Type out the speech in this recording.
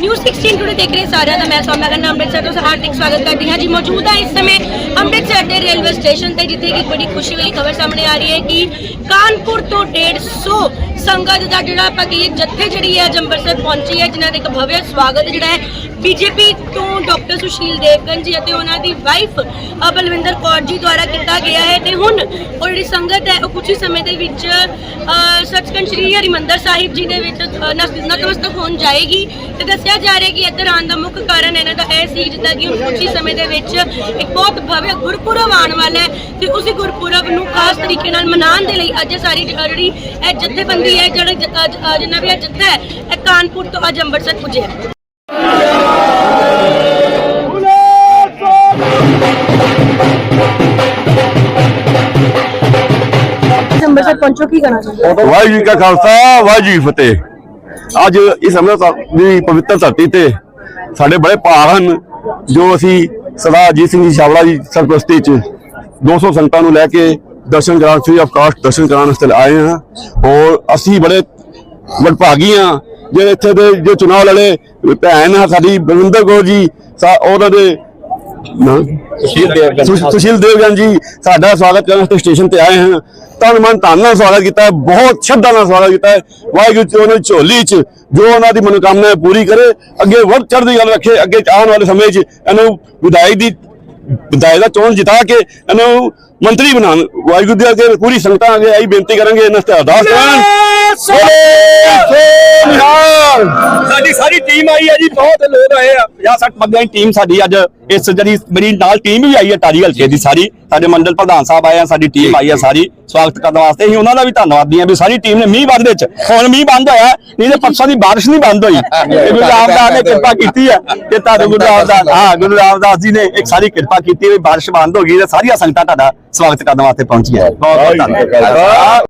News 16 today ਦੇਖ ਰਹੇ ਸਾਰਿਆਂ ਦਾ, ਮੈਂ ਸੌਮਿਆ ਖੰਨਾ ਅੰਮ੍ਰਿਤਸਰ ਤੋਂ ਹਾਰਦਿਕ ਸਵਾਗਤ ਕਰਦੀ ਹਾਂ ਜੀ। ਮੌਜੂਦ ਹਾਂ ਇਸ ਸਮੇਂ ਅੰਮ੍ਰਿਤਸਰ ਦੇ ਰੇਲਵੇ ਸਟੇਸ਼ਨ ਤੇ, ਜਿੱਥੇ ਕਿ ਬੜੀ ਖੁਸ਼ੀ ਵਾਲੀ ਖਬਰ ਸਾਹਮਣੇ ਆ ਰਹੀ ਹੈ ਕਿ ਕਾਨਪੁਰ ਤੋਂ 150 ਸੰਗਤ ਦਾ ਜਿਹੜਾ ਆਪਾਂ ਕਹੀਏ ਜੱਥੇ ਜਿਹੜੀ ਹੈ ਅੱਜ ਅੰਮ੍ਰਿਤਸਰ ਪਹੁੰਚੀ ਹੈ ਜਿਨ੍ਹਾਂ ਦਾ ਇੱਕ ਭਵਯ ਸਵਾਗਤ ਜਿਹੜਾ ਹੈ ਬੀਜੇਪੀ ਤੋਂ ਡਾਕਟਰ ਸੁਸ਼ੀਲ ਦੇਵਗਨ ਜੀ ਅਤੇ ਉਹਨਾਂ ਦੀ ਵਾਈਫ ਬਲਵਿੰਦਰ ਕੌਰ ਜੀ ਦੁਆਰਾ ਕੀਤਾ ਗਿਆ ਹੈ। ਤੇ ਹੁਣ ਉਹ ਜਿਹੜੀ ਸੰਗਤ ਹੈ ਉਹ ਕੁਝ ਹੀ ਸਮੇਂ ਦੇ ਵਿੱਚ ਅ, ਸੱਚਖੰਡ ਸ੍ਰੀ ਹਰਿਮੰਦਰ ਸਾਹਿਬ ਜੀ ਦੇ ਵਿੱਚ ਅ, ਨਤਮਸਤਕ ਹੋਣ ਜਾਏਗੀ। ਤੇ ਦੱਸਿਆ ਜਾ ਰਿਹਾ ਕਿ ਇੱਧਰ ਆਉਣ ਦਾ ਮੁੱਖ ਕਾਰਨ ਇਹਨਾਂ ਦਾ ਇਹ ਸੀ ਜਿੱਦਾਂ ਕਿ ਹੁਣ ਕੁਝ ਹੀ ਸਮੇਂ ਦੇ ਵਿੱਚ ਇੱਕ ਬਹੁਤ ਭਵਯ ਗੁਰਪੁਰਬ ਆਉਣ ਵਾਲਾ ਹੈ। ਤੇ ਉਸੇ ਗੁਰਪੁਰਬ ਨੂੰ ਖਾਸ ਤਰੀਕੇ ਨਾਲ ਮਨਾਉਣ ਦੇ ਲਈ ਅੱਜ ਸਾਰੀ ਜਿਹੜੀ ਇਹ ਜਥੇਬੰਦੀ ਹੈ ਜਿਹੜਾ ਜ- ਅੱਜ- ਅ, ਜਿੰਨਾ ਵੀ ਜੱਥਾ ਹੈ ਇਹ ਕਾਨਪੁਰ ਤੋਂ ਅੱਜ ਅੰਮ੍ਰਿਤਸਰ ਪੁੱਜਿਆ ਹੈ ਅੰਮ੍ਰਿਤਸਰ ਪਹੁੰਚੋ ਕੀ ਕਰਨਾ ਚਾਹੁੰਦੇ ਵਾਹਿਗੁਰੂ ਜੀ ਕਾ ਖਾਲਸਾ ਵਾਹਿਗੁਰੂ ਜੀ ਫਤਿਹ। ਅੱਜ ਇਸ ਅੰਮ੍ਰਿਤਸਰ ਦੀ ਪਵਿੱਤਰ ਧਰਤੀ ਤੇ ਸਾਡੇ ਬੜੇ ਭਾਗ ਹਨ ਜੋ ਅਸੀਂ ਸਰਦਾਰ ਅਜੀਤ ਸਿੰਘ ਜੀ ਛਾਵੜਾ ਜੀ ਸਰਪ੍ਰਸਤੀ ਚ 200 ਸੰਗਤਾਂ ਨੂੰ ਲੈ ਕੇ ਦਰਸ਼ਨ ਕਰਾਂ ਫ੍ਰੀ ਆਫ ਕਾਸਟ ਦਰਸ਼ਨ ਕਰਾਉਣ ਵਾਸਤੇ ਆਏ ਹਾਂ ਔਰ ਅਸੀਂ ਬੜੇ ਵਡਭਾਗੀ ਹਾਂ। ਜਿਹੜੇ ਇੱਥੇ ਦੇ ਜੋ ਚੁਣਾਵ ਲੜੇ ਭੈਣ ਆ ਸਾਡੀ ਬਲਵਿੰਦਰ ਕੌਰ ਜੀ ਉਹਨਾਂ ਦੇ ਸੁਸ਼ੀਲ ਦੇਵਗਨ ਜੀ ਸਾਡਾ ਸਵਾਗਤ ਕਰਨ ਵਾਸਤੇ ਸਟੇਸ਼ਨ ਤੇ ਆਏ ਹਨ ਤਨ ਮਨ ਧਨ ਨਾਲ ਸਵਾਗਤ ਕੀਤਾ ਹੈ ਬਹੁਤ ਸ਼ਰਧਾ ਨਾਲ ਸਵਾਗਤ ਕੀਤਾ ਹੈ। ਵਾਹਿਗੁਰੂ ਜੀ ਉਹਨਾਂ ਝੋਲੀ 'ਚ ਜੋ ਉਹਨਾਂ ਦੀ ਮਨੋਕਾਮਨਾ ਹੈ ਪੂਰੀ ਕਰੇ ਅੱਗੇ ਵੱਧ ਚੜ੍ਹਦੀ ਗੱਲ ਰੱਖੇ ਅੱਗੇ ਆਉਣ ਵਾਲੇ ਸਮੇਂ 'ਚ ਇਹਨੂੰ ਵਿਦਾਇਕ ਦੀ ਵਿਦਾਇਕ ਦਾ ਚੋਣ ਜਿਤਾ ਕੇ ਇਹਨੂੰ ਮੰਤਰੀ ਬਣਾਉਣ। ਵਾਹਿਗੁਰੂ ਦੇ ਅੱਗੇ ਪੂਰੀ ਸੰਗਤਾਂ ਅੱਗੇ ਆਈ ਬੇਨਤੀ ਕਰਾਂਗੇ ਇਹਨਾਂ ਤੇ ਅਰਦਾਸ ਸਾਡੀ ਸਾਰੀ ਟੀਮ ਆਈ ਹੈ ਜੀ ਬਹੁਤ ਲੋਕ ਆਏ ਆ। 50 60 ਬੰਦਿਆਂ ਦੀ ਟੀਮ ਸਾਡੀ ਅੱਜ ਇਸ ਜਿਹੜੀ ਮੇਰੀ ਨਾਲ ਟੀਮ ਵੀ ਆਈ ਹੈ ਟਾਰੀ ਹਲਕੇ ਦੀ ਸਾਰੀ। ਸਾਡੇ ਮੰਡਲ ਪ੍ਰਧਾਨ ਸਾਹਿਬ ਆਏ ਆ ਸਾਡੀ ਟੀਮ ਆਈ ਹੈ ਸਾਰੀ। ਸਵਾਗਤ ਕਰਨ ਵਾਸਤੇ ਅਸੀਂ ਉਹਨਾਂ ਦਾ ਵੀ ਧੰਨਵਾਦੀ ਹਾਂ ਵੀ ਸਾਰੀ ਟੀਮ ਨੇ ਮੀਂਹ ਬੰਦ ਵਿੱਚ। ਹੁਣ ਮੀਂਹ ਬੰਦ ਹੋਇਆ ਨਹੀਂ ਤੇ ਪਰਸੋਂ ਦੀ ਬਾਰਿਸ਼ ਨਹੀਂ ਬੰਦ ਹੋਈ। ਇਹ ਗੁਰੂ ਰਾਮਦਾਸ ਨੇ ਕਿਰਪਾ ਕੀਤੀ ਹੈ ਤੇ ਤੁਹਾਨੂੰ ਗੁਰੂ ਰਾਮਦਾਸ ਹਾਂ ਗੁਰੂ ਰਾਮਦਾਸ ਜੀ ਨੇ ਇੱਕ ਸਾਰੀ ਕਿਰਪਾ ਕੀਤੀ ਵੀ ਬਾਰਿਸ਼ ਬੰਦ ਹੋ ਗਈ ਤੇ ਸਾਰੀਆਂ ਸੰਗਤਾਂ ਤੁਹਾਡਾ ਸਵਾਗਤ ਕਰਨ ਵਾਸਤੇ ਪਹੁੰਚੀਆਂ। ਬਹੁਤ ਬਹੁਤ ਧੰਨਵਾਦ।